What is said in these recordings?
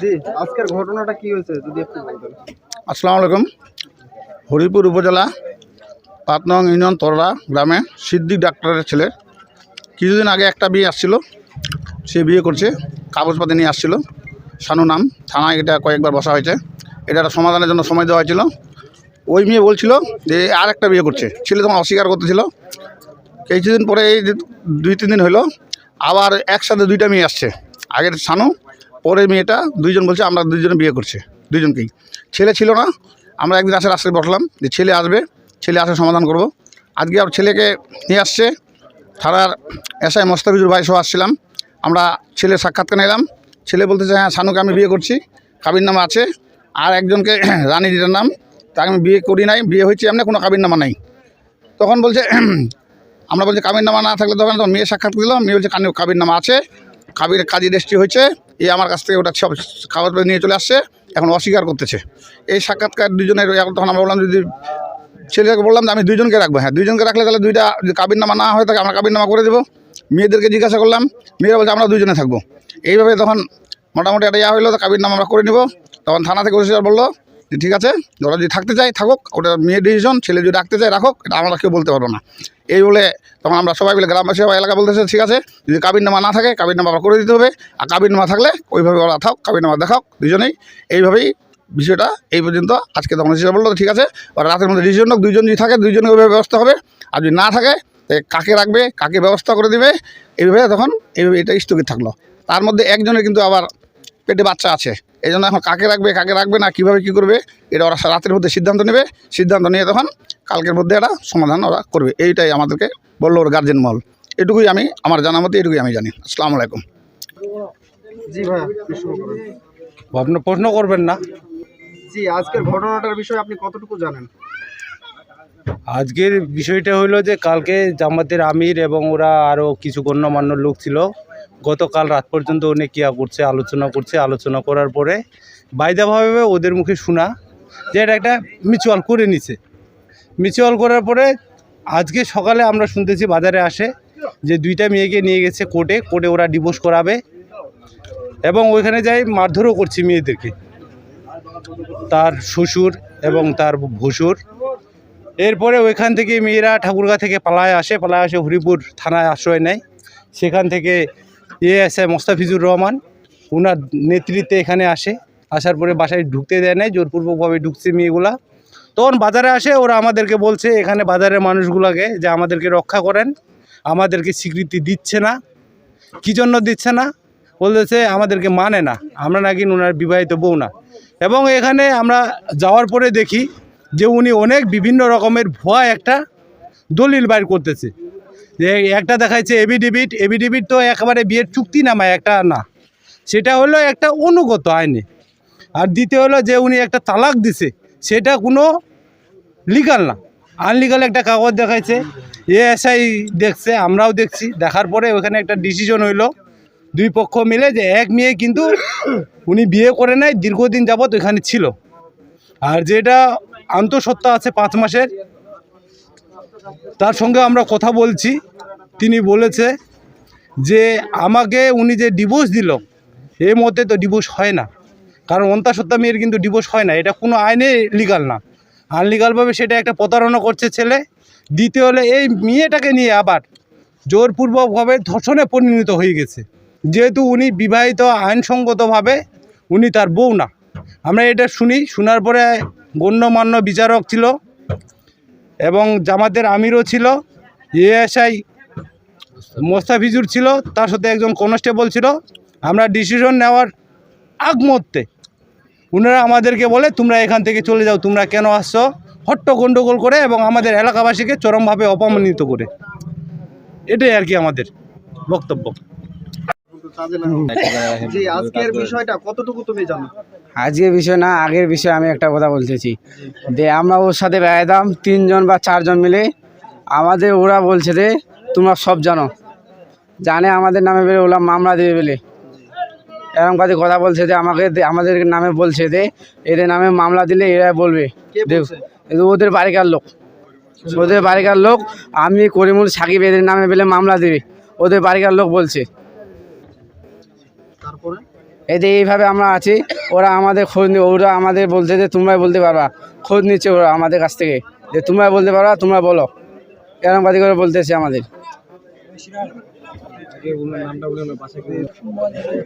জি, আজকের ঘটনাটা কি হয়েছে যদি একটু বলতেন। আসসালামু আলাইকুম। হরিপুর উপজেলা পাঁচ নং ইউনিয়ন তরলা গ্রামে সিদ্দিক ডাক্তারের ছেলে। কিছুদিন আগে একটা বিয়ে আসছিল, সে বিয়ে করছে, কাগজপাতি নিয়ে আসছিল। সানু নাম, থানায় এটা কয়েকবার বসা হয়েছে। এটা সমাধানের জন্য সময় দেওয়া হয়েছিল। ওই মেয়ে বলছিল যে, আর একটা বিয়ে করছে। ছেলে তখন অস্বীকার করতেছিল। কিছুদিন পরে এই দুই, তিন দিন হলো আবার একসাথে দুইটা মেয়ে আসছে। আগের শানু পরের মেয়েটা দুইজন বলছে, আমরা দুইজনে বিয়ে করছে, দুইজনকেই। ছেলে ছিল না, আমরা একদিন আসে রাস্তায় বসলাম, যে ছেলে আসবে, ছেলে আসে সমাধান করব। আজকে আর ছেলেকে নিয়ে আসছে, থানার এসআই মোস্তাফিজুর ভাই সহ আসছিলাম। আমরা ছেলের সাক্ষাৎকার নিলাম। ছেলে বলতেছে হ্যাঁ শানুকে আমি বিয়ে করছি কাবির নামা আছে। আর একজনকে রানী দিটার নাম, তাকে আমি বিয়ে করি নাই, বিয়ে হয়েছে এমনি, কোনো কাবির নামা নাই। তখন বলছে, আমরা বলছি কাবির নামা না থাকলে তখন মেয়ে সাক্ষাৎ দিল, মেয়ে বলছে কাবির নামা আছে, কাবির কাজী রেজিস্ট্রি হয়েছে এই আমার কাছ থেকে ওটা সব কাগজপত্র নিয়ে চলে আসছে, এখন অস্বীকার করতেছে। এই সাক্ষাৎকার দুজনের তখন আমরা বললাম যদি ছেলেকে বললাম যে আমি দুইজনকে রাখব হ্যাঁ দুইজনকে রাখলে তাহলে দুইটা কাবির নামা না হয়ে থাকে আমরা কাবির নামা করে দেবো। মেয়েদেরকে জিজ্ঞাসা করলাম, মেয়েরা বলছে আমরা দুজনে থাকব। এইভাবে তখন মোটামুটি একটা ইয়া হইল, তো কাবির নামা আমরা করে নিব। তখন থানা থেকে ওসিআর বলল ঠিক আছে, ওরা যদি থাকতে চায়, থাকুক, ওটা মেয়ের ডিসিশন ছেলে যদি রাখতে চায়, রাখুক, এটা আমরা কেউ বলতে পারব না। এই বলে তখন আমরা সবাই মিলে গ্রামবাসী বা এলাকা বলতেছে, ঠিক আছে, যদি কাবির নামা না থাকে কাবির নামা আবার করে দিতে হবে, আর কাবির নামা থাকলে ওইভাবে ওরা থাক কাবির নামা দেখাও দুজনেই এইভাবেই বিষয়টা এই পর্যন্ত। আজকে তখন এসে বলল, ঠিক আছে, ওরা রাতের মধ্যে ডিসিশন হোক, দুইজন যদি থাকে দুইজনের ওইভাবে ব্যবস্থা হবে, আর যদি না থাকে কাকে রাখবে, কাকে ব্যবস্থা করে দিবে? এইভাবে তখন, এইভাবে এটা স্থগিত থাকল। তার মধ্যে একজনের কিন্তু আবার পেটে বাচ্চা আছে। এই জন্য এখন কাকে রাখবে কাকে রাখবে না কীভাবে কী করবে এটা ওরা রাতের মধ্যে সিদ্ধান্ত নেবে। সিদ্ধান্ত নিয়ে তখন কালকের মধ্যে একটা সমাধান ওরা করবে। এইটাই আমাদেরকে বলল ওর গার্জেন মহল। এটুকুই আমি আমার জানা মতো এটুকুই আমি জানি। আসসালামু আলাইকুম। জি ভাইয়া আপনি আপনি প্রশ্ন করবেন না। জি আজকের ঘটনাটার বিষয়ে আপনি কতটুকু জানেন? আজকের বিষয়টা হলো যে কালকে জামাতের আমির এবং ওরা আরও কিছু গণ্যমান্য লোক ছিল। গতকাল রাত পর্যন্ত অনেক কিয়া করছে, আলোচনা করছে, আলোচনা করার পরে বাইদাভাবে ওদের মুখে শোনা যে এটা একটা মিউচুয়াল করে নিছে। মিউচুয়াল করার পরে আজকে সকালে আমরা শুনতেছি বাজারে আসে যে দুইটা মেয়েকে নিয়ে গেছে কোর্টে কোর্টে ওরা ডিভোর্স করাবে এবং ওইখানে যাই মারধরও করছে মেয়েদেরকে। তার শ্বশুর এবং তার ভসুর। এরপরে ওইখান থেকে মেয়েরা ঠাকুরগা থেকে পালায় আসে পালায় আসে হরিপুর থানায় আশ্রয় নেয়। সেখান থেকে A S A Mostafizur Rahman ওনার নেতৃত্বে এখানে আসে। আসার পরে বাসায় ঢুকতে দেয় নাই, জোরপূর্বকভাবে ঢুকছে মেয়েগুলা। তখন বাজারে আসে, ওরা আমাদেরকে বলছে, এখানে বাজারের মানুষগুলোকে যে আমাদেরকে রক্ষা করেন, আমাদেরকে স্বীকৃতি দিচ্ছে না, কী জন্য দিচ্ছে না? বলতেছে, আমাদেরকে মানে না, আমরা নাকি ওনার বিবাহিত বউ না। এবং এখানে আমরা যাওয়ার পরে দেখি যে উনি অনেক বিভিন্ন রকমের ভয় একটা দলিল বাইর করতেছে। যে একটা দেখাচ্ছে এবিডিবিট এবিডিবিট তো একেবারে বিয়ের চুক্তি নামায় একটা না। সেটা হলো একটা অনুগত আইনে। আর দ্বিতীয় হলো যে উনি একটা তালাক দিছে, সেটা কোনো লিগাল না। আনলিগাল একটা কাগজ দেখাইছে এএসআই দেখছে, আমরাও দেখছি। দেখার পরে ওখানে একটা ডিসিশন হইল। দুই পক্ষ মিলে যে এক মেয়ে কিন্তু উনি বিয়ে করে নেয় দীর্ঘদিন যাবৎ ওইখানে ছিল। আর যেটা আন্তঃসত্ত্বা আছে পাঁচ মাসের তার সঙ্গে আমরা কথা বলছি। তিনি বলেছে যে, আমাকে উনি যে ডিভোর্স দিল এই মধ্যে তো ডিভোর্স হয় না। কারণ অন্তাসত্ত্বা মেয়ের কিন্তু ডিভোর্স হয় না। এটা কোনো আইনে লিগাল না। আনলিগালভাবে সেটা একটা প্রতারণা করছে ছেলে। দ্বিতীয় হলে, এই মেয়েটাকে নিয়ে আবার জোরপূর্বকভাবে ধর্ষণে পরিণত হয়ে গেছে। যেহেতু উনি বিবাহিত, আইনসঙ্গতভাবে উনি তার বউ না। আমরা এটা শুনি। শোনার পরে গণ্যমান্য বিচারক ছিল এবং জামাতের আমিরও ছিল, এএসআই মোস্তাফিজুর ছিল, তার সাথে একজন কনস্টেবল ছিল। আমরা ডিসিশন নেওয়ার আগ মুহূর্তে ওনারা আমাদেরকে বলে, তোমরা এখান থেকে চলে যাও, তোমরা কেন আসছো? হট্ট গণ্ডগোল করে এবং আমাদের এলাকাবাসীকে চরমভাবে অপমানিত করে। এটাই আর কি আমাদের বক্তব্য। আজকের বিষয়টা কতটুকু তুমি জানো? আজকের বিষয় না আগের বিষয়ে আমি একটা কথা বলতেছি যে আমরা ওর সাথে বেড়াইতাম তিনজন বা চারজন মিলে আমাদের ওরা বলছে যে তোমরা সব জানো। জানে আমাদের নামে বেলে ওরা মামলা দেবে বলে। এরকম কাজে কথা বলছে যে আমাকে আমাদের নামে বলছে যে এদের নামে মামলা দিলে এরা বলবে। ওদের বাড়িকার লোক। ওদের বাড়িকার লোক আমি করিমুল সাকিব এদের নামে বেলে মামলা দেবে। ওদের বাড়িকার লোক বলছে। তারপরে? এতে এইভাবে আমরা আছি ওরা আমাদের খোঁজ নি ওরা আমাদের বলছে যে তোমরাই বলতে পারবা। খোঁজ নিচ্ছে ওরা আমাদের কাছ থেকে যে তোমরা বলতে পারবা তোমরা বলো। এরকম বাদি করে বলতেছে আমাদের।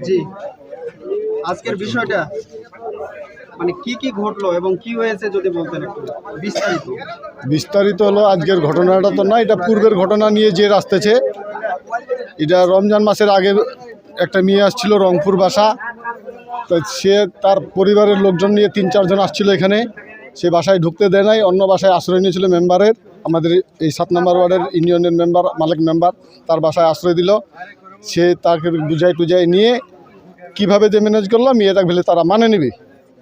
জি। আজকের বিষয়টা মানে কি কি ঘটলো এবং কি হয়েছে যদি বলতেন বিস্তারিত। বিস্তারিত হলো আজকের ঘটনাটা তো না এটা পূর্বের ঘটনা নিয়ে যে আসতেছে এটা রমজান মাসের আগে একটা মেয়ে আসছিল রংপুর বাসা। সে তার পরিবারের লোকজন নিয়ে তিন, চারজন আসছিল এখানে। সে বাসায় ঢুকতে দেয় নাই, অন্য বাসায় আশ্রয় নিয়েছিল মেম্বারের, আমাদের এই সাত নম্বর ওয়ার্ডের ইউনিয়নের মেম্বার, মালিক মেম্বার, তার বাসায় আশ্রয় দিল। সে তাকে বুঝাই টুজাই নিয়ে, কীভাবে যে ম্যানেজ করল মেয়েটা ভেলে তারা মানে নিবে।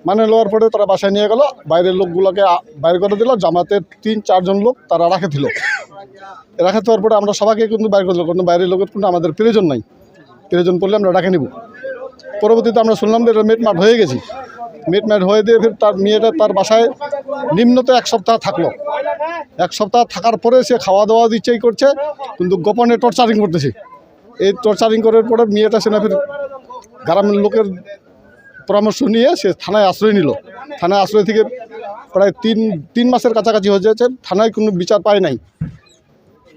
মানে নেওয়ার পরে তারা বাসায় নিয়ে গেল, বাইরের লোকগুলোকে বাইর করে দিল, জামাতের তিন, চারজন লোক তারা রাখে দিল। রাখে দেওয়ার পরে আমরা সবাইকে কিন্তু বাইর করে দিল, কোনো বাইরের লোকের কিন্তু আমাদের প্রয়োজন নাই। প্রয়োজন পড়লে আমরা ডাকে নিব। পরবর্তীতে আমরা শুনলাম যে এটা মেটমাট হয়ে গেছি। মেটমাট হয়ে দিয়ে ফের তার মেয়েটা তার বাসায় নিম্নত এক সপ্তাহ থাকল। এক সপ্তাহ থাকার পরে সে খাওয়া দাওয়া দিচ্ছেই করছে, কিন্তু গোপনে টর্চারিং করতেছে। এই টর্চারিং করার পরে মেয়েটা সে না ফের গ্রামের লোকের পরামর্শ নিয়ে সে থানায় আশ্রয় নিল। থানায় আশ্রয় থেকে প্রায় তিন তিন মাসের কাছাকাছি হয়ে যাচ্ছে। থানায় কোনো বিচার পায় নাই।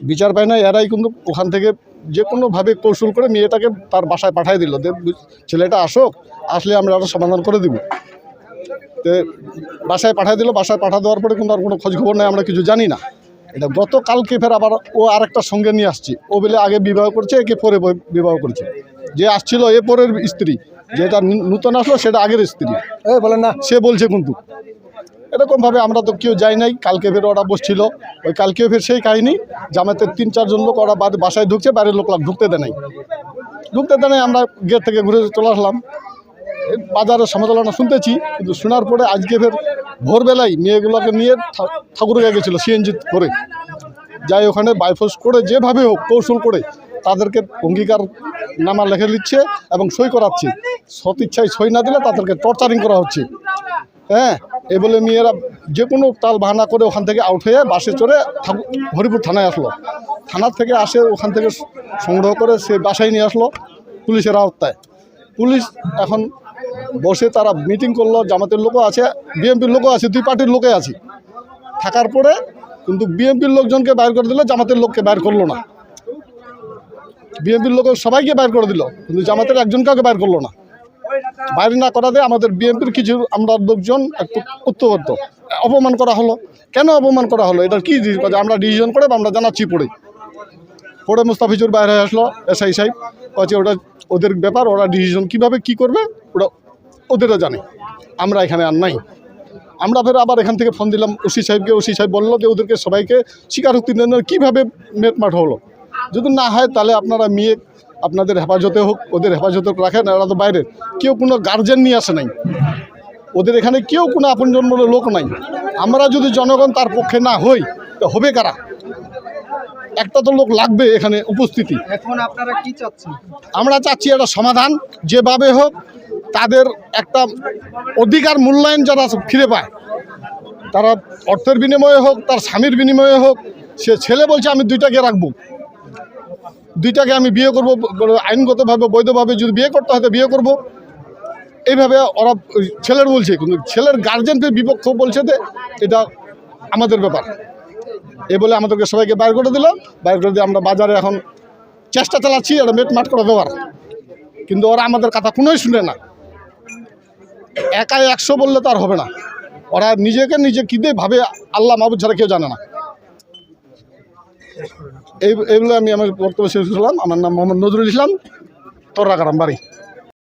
বিচার পায় নাই, এরাই কিন্তু ওখান থেকে যে কোনোভাবে কৌশল করে মেয়েটাকে তার বাসায় পাঠিয়ে দিল ছেলেটা আসুক আসলে আমরা একটা সমাধান করে দিব। তো বাসায় পাঠিয়ে দিল বাসায় পাঠা দেওয়ার পরে কিন্তু আর কোনো খোঁজখবর নেই আমরা কিছু জানি না। এটা গতকালকে ফের আবার ও আরেকটা সঙ্গে নিয়ে আসছে। ও বলে আগে বিবাহ করছে একে পরে বিবাহ করছে। যে আসছিল এ পরের স্ত্রী যেটা নূতন আসলো সেটা আগের স্ত্রী। বলেন না। সে বলছে কিন্তু এরকমভাবে আমরা তো কেউ যাই নাই, কালকে ফের ওরা বসছিল। ওই কালকেও ফের সেই কাহিনি জামাতের তিন চারজন লোক ওরা বাসায় ঢুকছে, বাইরের লোক ঢুকতে দেয় নাই। ঢুকতে দেয় নাই, আমরা গেট থেকে ঘুরে চলে আসলাম। বাজারের সমালোচনা শুনতেছি, কিন্তু শোনার পরে আজকে ফের ভোরবেলায় মেয়েগুলোকে নিয়ে ঠা- ঠাকুরগাঁ গেছিল সিএনজি করে। যাই ওখানে বাইফোর্স করে, যেভাবে হোক কৌশল করে তাদেরকে অঙ্গীকার নামা লেখে নিচ্ছে এবং সই করাচ্ছে। সৎ ইচ্ছায় সই না দিলে তাদেরকে টর্চারিং করা হচ্ছে। হ্যাঁ এ বলে মেয়েরা যে কোনো তাল বাহানা করে ওখান থেকে আউট হয়ে বাসে চড়ে হরিপুর থানায় আসলো। থানার থেকে আসে, ওখান থেকে সংগ্রহ করে সে বাসায় নিয়ে আসলো পুলিশের আওতায়। পুলিশ এখন বসে তারা মিটিং করল, জামাতের লোকও আছে, বিএনপির লোকও আছে, দুই পার্টির লোকে আছে। থাকার পরে কিন্তু বিএনপির লোকজনকে বাইর করে দিল, জামাতের লোককে বাইর করল না। বিএনপির লোক সবাইকে বাইর করে দিল, কিন্তু জামাতের একজন কাউকে বাইর করল না। বাইরে না করাতে আমাদের বিএনপির কিছু আমরা লোকজন একটু উত্তবদ্ধ অপমান করা হলো। কেন অপমান করা হলো? এটা কি আমরা ডিসিশন করে আমরা জানাচ্ছি পড়ে পরে মুস্তাফিজুর বাইরে আসলো এসআই সাহেব। বলছে ওটা ওদের ব্যাপার, ওরা ডিসিশন কীভাবে কি করবে, ওরা ওদেরও জানে। আমরা এখানে আর নাই। আমরা ফের আবার এখান থেকে ফোন দিলাম ওসি সাহেবকে। ওসি সাহেব বলল যে ওদেরকে সবাইকে স্বীকারোক্তি দেন কীভাবে মেটমাট হলো। যদি না হয় তাহলে আপনারা মেয়ে আপনাদের হেফাজতে হোক ওদের হেফাজতে রাখেন এরা তো বাইরের। কেউ কোনো গার্জেন নিয়ে আসে নাই। ওদের এখানে কেউ কোনো আপনজন বলে লোক নাই। আমরা যদি জনগণ তার পক্ষে না হই তো হবে কারা? একটা তো লোক লাগবে এখানে উপস্থিতি। এখন আপনারা কি চাচ্ছেন? আমরা চাচ্ছি একটা সমাধান যেভাবে হোক তাদের একটা অধিকার মূল্যায়ন যারা ফিরে পায়। তারা অর্থের বিনিময়ে হোক তার স্বামীর বিনিময়ে হোক সে ছেলে বলছে আমি দুইটাকে রাখব। দুইটাকে আমি বিয়ে করব, আইনগতভাবে, বৈধভাবে যদি বিয়ে করতে হয় তো বিয়ে করব। এইভাবে ওরা ছেলের বলছে, কিন্তু ছেলের গার্জেনদের বিপক্ষ বলছে যে এটা আমাদের ব্যাপার। এ বলে আমাদেরকে সবাইকে বাইর করে দিল বাইর করে দিয়ে আমরা বাজারে এখন চেষ্টা চালাচ্ছি এটা মেটমাট করা দেওয়ার। কিন্তু ওরা আমাদের কথা কোনোই শুনে না। একাই একশো বললে তো আর হবে না। ওরা নিজেকে নিজে কী দিয়ে ভাবে, আল্লাহ মাহবুদ ছাড়া কেউ জানে না। এই এইগুলো আমি আমার বক্তব্য শেষ করলাম। আমার নাম মোহাম্মদ নজরুল ইসলাম তোরাকারাম বাড়ি